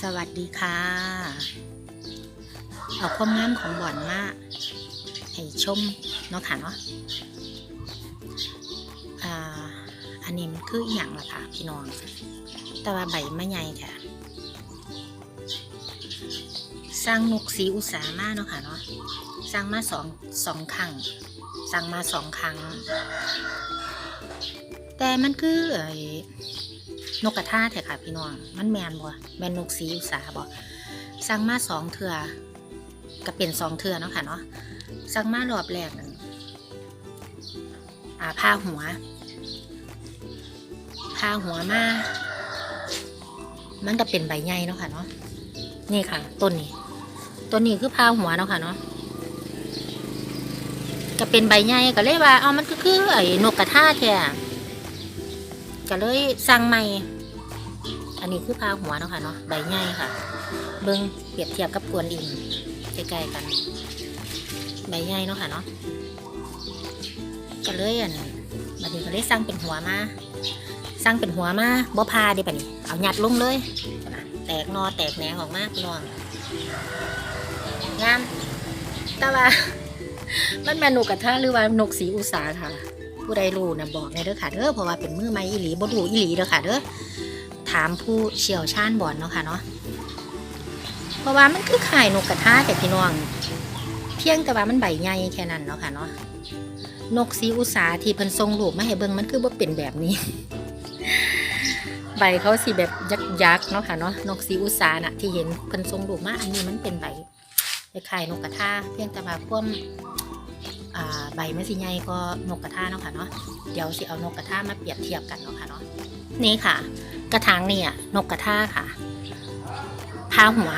สวัสดีค่ะ เอาความงามของบ่อนมาให้ชมเนาะค่ะเนาะอ่าอันนี้มันคืออย่างละค่ะพี่น้อง แต่ว่าใบมะใหญ่ค่ะ สร้างนกสีอุตสามาเนาะค่ะเนาะ สร้างมาสองสองครั้ง สร้างมาสองครั้ง แต่มันคือไอ นกกระทาแท้ค่ะพี่น้อง มันแมนบ่แมนนกสีอุสาบ่สั่งมาสองเถื่อก็เป็นสองเถื่อเนาะค่ะเนาะสั่งมารอบแรกนั่นอ่าผ้าหัวผ้าหัวมามันก็เป็นใบใหญ่เนาะค่ะเนาะนี่ค่ะ ต้นนี้ต้นนี้คือผ้าหัวเนาะค่ะเนาะก็เป็นใบใหญ่ก็เลยว่าเอามันก็คือไอ้นกกระทาแท้ ก็เลยสั่งใหม่ อันนี้คือพาหัวเนาะค่ะเนาะใบใหญ่ค่ะ เบิ้งเปรียบเทียบกับกวนอินใกล้ๆกัน ใบใหญ่เนาะค่ะเนาะก็เลยอันบัดนี้ก็เลยสั่งเป็นหัวมาสั่งเป็นหัวมาบ่พาดิปะนี่เอาหยัดลงเลยแตกนอแตกแหนออกมาพี่น้องงามแต่ว่ามันแมนนกกระทะหรือว่านกสีอุสาค่ะ ผู้ใดรู้นะบอกในอยเด้อค่ะเด้อเพราะว่าเป็นมือไม้อีหลีบ่รู้อีหลีเด้อค่ะเด้อถามผู้เชี่ยวชาญบ่อนเนาะค่ะเนาะเพราะว่ามันคือไข่นกกระทะแต่พี่น้องเพียงแต่ว่ามันใบใหญ่แค่นั้นเนาะค่ะเนาะนกสีอุสาที่เพิ่นทรงรูปมาให้เบิ่งมันคือบ่เป็นแบบนี้ ใบเขาสิแบบยักษ์ๆเนาะค่ะเนาะนกสีอุสาน่ะที่เห็นเพิ่นทรงรูปมาอันนี้มันเป็นใบคล้ายๆนกกระทาเพียงแต่ว่าความ ใบมันสิใหญ่ก็นกกระทาเนาะค่ะเนาะเดี๋ยวสิเอานกกระทามาเปรียบเทียบกันเนาะค่ะเนาะนี่ค่ะ กระถางนี่อะนกกระทาค่ะผ้าหัว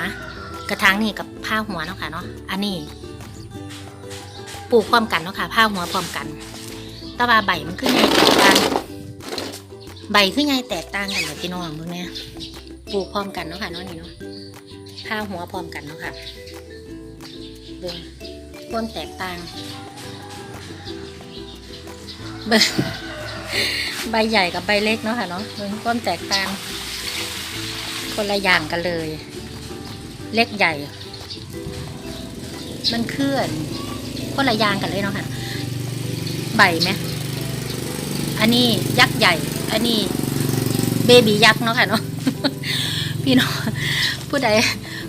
กระถางนี่กับผ้าหัวเนาะค่ะเนาะอันนี้ปลูกพร้อมกันเนาะค่ะผ้าหัวพร้อมกันต่ว่าใบมันขึ้นใหญ่แตกต่างใบขึ้นใหญ่แตกต่างกันเลยพี่น้องมึงเนี่ยปลูกพร้อมกันเนาะค่ะเนาะนี่เนาะผ้าหัวพร้อมกันเนาะค่ะเบิ่งต้นแตกต่าง ใบใบใหญ่กับใบเล็กเนาะค่ะเนาะมันความแตกต่าง คนละอย่างกันเลย เล็กใหญ่ มันเคลื่อน คนละอย่างกันเลยเนาะค่ะ ใบไหมอันนี้ยักษ์ใหญ่ อันนี้เบบียักษ์เนาะค่ะเนาะพี่น้องผู้ใด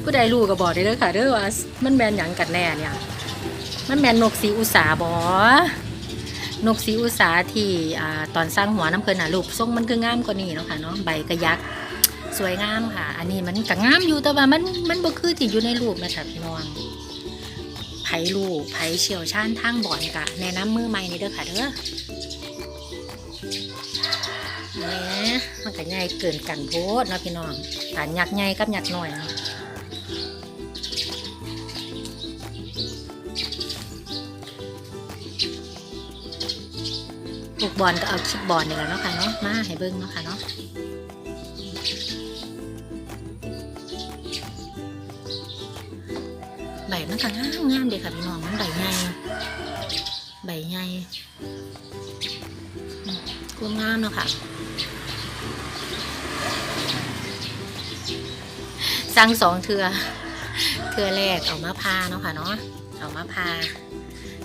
ผู้ใดรู้ก็บอกได้เลยค่ะเด้อว่ามันแมนหยังกันแน่เนี่ย มันแมนนกสีอุสาบอนกสีอุสาที่ตอนสร้างหัวน้ำเพลินน่ะรูปทรงมันคืองามกว่านี้เนาะค่ะเนาะใบกระยักษ์สวยงามค่ะ อันนี้มันก็งามอยู่แต่ว่ามันมันบ่คือที่อยู่ในรูปนะคะพี่น้องไผรูปไผเชี่ยวชาญทางบ่อนกะแนะนำมือใหม่นี่เด้อค่ะเด้อแหมมันก็ใหญ่เกินกันโพดนะพี่น้องฐานยักใหญ่กับยักษ์น้อยเนาะ ลูกบอลก็เอาคลิปบอลนี่แหละเนาะค่ะเนาะมาให้เบิ้งเนาะค่ะเนาะใบมันก็งามงามเดีค่ะพี่น้องมันใบใหญ่ใบใหญ่อืมงามเนาะค่ะสั่งสองเทือเทือแรกเอามาพาเนาะค่ะเนาะเอามาพา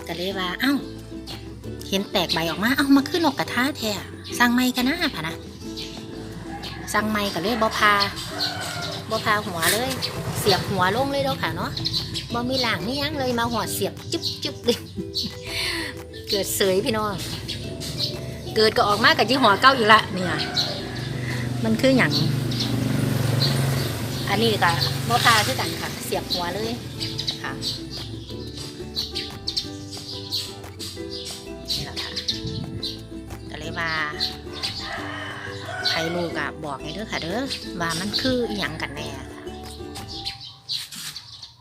ก็เลยว่า เอ้า เห็นแตกใบออกมา เอามาขึ้นนกกระทาแท้สั่งไม่กันนะพะนะสั่งไม่ก็เลยบ่พาบ่พาหัวเลย เสียบหัวลงเลยเด้อค่ะเนาะบ่มีหลังนี่ยังเลยมาหัวเสียบจุ๊บจุ๊บเลยเกิดเสยพี่น้อง เกิดก็ออกมากับยี่หัวเก้าอีกละเนี่ย มันคืออย่างอันนี้ก็บ่พาคือกันค่ะ เสียบหัวเลยค่ะ ครลูกอะบอกไงเด้อค่ะเด้อว่ามันคืออหย่างกันแน่ค่ะ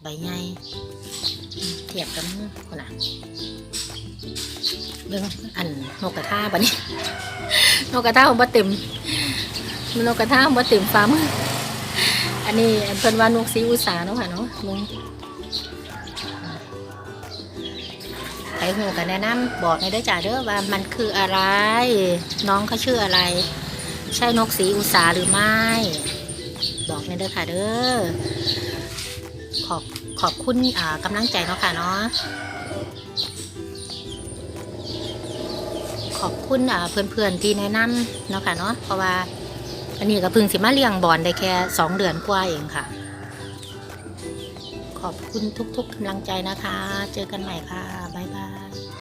ใบใหญ่เทียบกับมือคนน่ะเรื่องอันนกกระทาบะนี่นกกระทาผมบ่เต็มนกกระทาผมบ่เต็มฟ้ามืออันนี้เพิ่นว่านกสีอุสาเนาะค่ะเนาะมึงใครหูกันแนะนำบอกในอยเด้อจ่าเด้อว่ามันคืออะไร น้องเขาชื่ออะไร ใช่นกสีอุสาหรือไม่ บอกในเด้อค่ะเด้อขอบขอบคุณอ่ากำลังใจเนาะค่ะเนาะขอบคุณอ่าเพื่อนๆที่แนะนำเนาะค่ะเนาะเพราะว่าอันนี้ก็พิ่งสิมาเลี้ยงบอลได้แค่สองเดือนกว่าเองค่ะ ขอบคุณทุกๆกำลังใจนะคะ เจอกันใหม่ค่ะ บ๊ายบาย